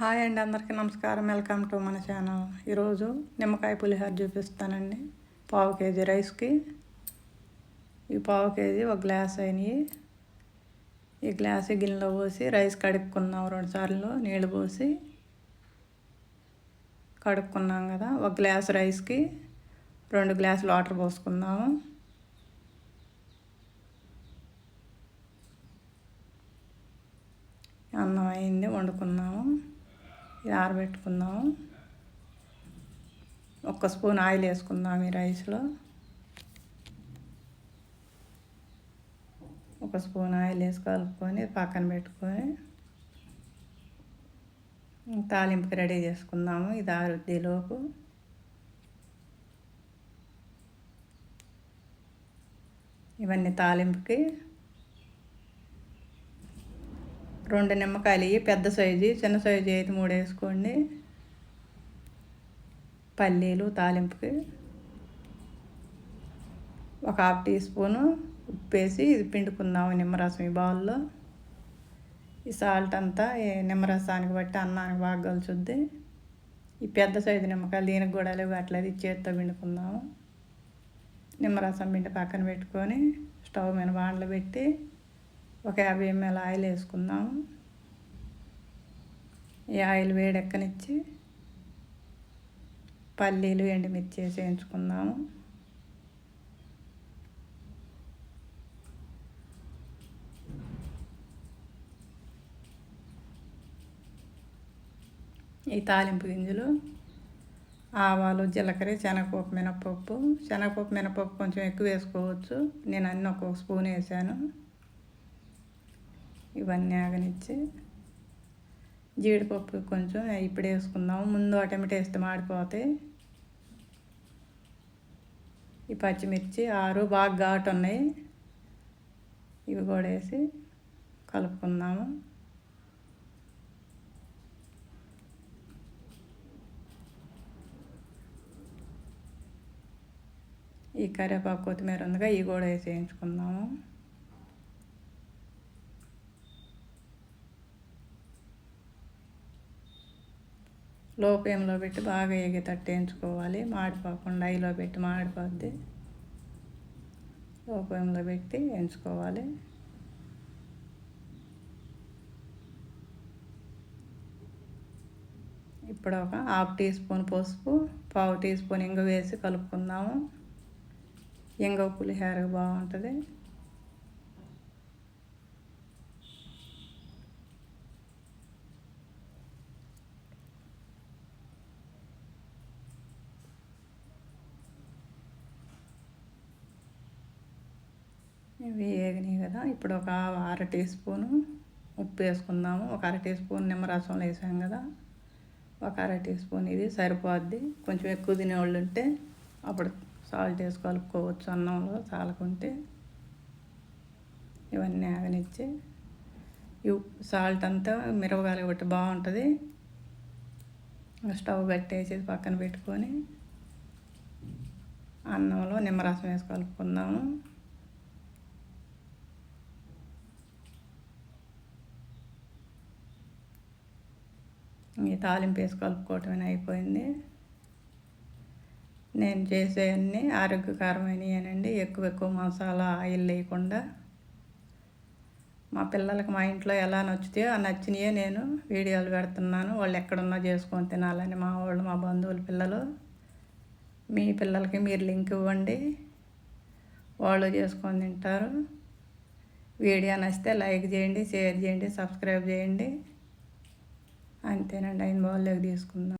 Hi అండి అందరికీ నమస్కారం. వెల్కమ్ టు మన ఛానల్. ఈరోజు నిమ్మకాయ పులిహోర చూపిస్తానండి. పావు కేజీ రైస్కి. ఈ పావు కేజీ ఒక గ్లాస్ అయినాయి. ఈ గ్లాస్ గిన్నెలో పోసి రైస్ కడుక్కున్నాం రెండు సార్లు. నీళ్ళు పోసి కడుక్కున్నాం కదా ఒక గ్లాస్ రైస్కి రెండు గ్లాసులు వాటర్ పోసుకుందాము. అన్నం అయింది వండుకున్నాము. ఇది ఆరబెట్టుకుందాం ఒక్క స్పూన్ ఆయిల్ వేసుకుందాం ఈ రైస్లో. ఒక స్పూన్ ఆయిల్ వేసి కలుపుకొని పక్కన పెట్టుకొని తాలింపుకి రెడీ చేసుకుందాము ఇది ఆరుద్దిలోపు. ఇవన్నీ తాలింపుకి రెండు నిమ్మకాయలు పెద్ద సైజు చిన్న సైజు అయితే మూడు వేసుకోండి. పల్లీలు తాలింపుకి ఒక హాఫ్ టీ స్పూను ఉప్పు వేసి ఇది పిండుకుందాము నిమ్మరసం ఈ బౌల్లో. ఈ సాల్ట్ అంతా నిమ్మరసానికి బట్టి అన్నానికి బాగా కలుచుద్ది ఈ పెద్ద సైజు నిమ్మకాయలు దీనికి కూడా లేవు అట్లయితే చేత్తో పిండుకుందాము. నిమ్మరసం పిండి పక్కన పెట్టుకొని స్టవ్ మీద బాండ్లు పెట్టి ఒక యాభై ఎంఎల్ ఆయిల్ వేసుకుందాము ఈ ఆయిల్ వేడెక్కనిచ్చి పల్లీలు ఎండుమిర్చి వేసి వేయించుకుందాము ఈ తాలింపు గింజలు ఆవాలు జీలకర్ర శనగపప్పు మినపప్పు శనగపప్పు మినపప్పు కొంచెం ఎక్కువ వేసుకోవచ్చు. నేను అన్నీ ఒక్కొక్క స్పూన్ వేసాను. ఇవన్నీ ఆగనిచ్చి జీడిపప్పు కొంచెం ఇప్పుడు వేసుకుందాం. ముందు అటమిట వేస్తే మాడిపోతే ఈ పచ్చిమిర్చి ఆరు బాగా ఘాటు ఉన్నాయి. ఇవి కూడా వేసి కలుపుకుందాము. ఈ కరివేపాకు కొత్తిమీర ఉందిగా ఇవి కూడా వేసి వేయించుకుందాము. లో ఫ్లేమ్లో పెట్టి బాగా ఎగేటట్టు వేయించుకోవాలి మాడిపోకుండా ఐలో పెట్టి మాడిపోద్ది. లో ఫ్లేమ్లో పెట్టి వేయించుకోవాలి ఇప్పుడు ఒక హాఫ్ టీ స్పూన్ పసుపు పావు టీ స్పూన్ ఇంగ వేసి కలుపుకుందాము. ఇంగ పులిహోర బాగుంటుంది. ఇవి వేగినాయి కదా ఇప్పుడు ఒక అర టీ స్పూను ఉప్పు వేసుకుందాము. ఒక అర టీ స్పూన్ నిమ్మరసంలో వేసాం కదా ఒక అర టీ స్పూన్ ఇది సరిపోద్ది. కొంచెం ఎక్కువ తినేవాళ్ళు ఉంటే అప్పుడు సాల్ట్ వేసి కలుపుకోవచ్చు అన్నంలో చాలకుంటే. ఇవన్నీ ఆగనిచ్చి సాల్ట్ అంతా మిరవగాలి కొట్టి బాగుంటుంది. స్టవ్ కట్టేసి పక్కన పెట్టుకొని అన్నంలో నిమ్మరసం వేసి కలుపుకుందాము. ఈ తాలింపు వేసి కలుపుకోవటమే అయిపోయింది. నేను చేసేవన్నీ ఆరోగ్యకరమైనవి ఎక్కువ ఎక్కువ మసాలా ఆయిల్ లేకుండా మా పిల్లలకి మా ఇంట్లో ఎలా నచ్చుతాయో ఆ నచ్చినయే నేను వీడియోలు పెడుతున్నాను. వాళ్ళు ఎక్కడున్నా చేసుకొని తినాలని మా వాళ్ళు మా బంధువుల పిల్లలు. మీ పిల్లలకి మీరు లింక్ ఇవ్వండి. వాళ్ళు చేసుకొని తింటారు. వీడియో నచ్చితే లైక్ చేయండి షేర్ చేయండి సబ్స్క్రైబ్ చేయండి. అంతేనండి అయిన బౌల్లోకి తీసుకుందాం.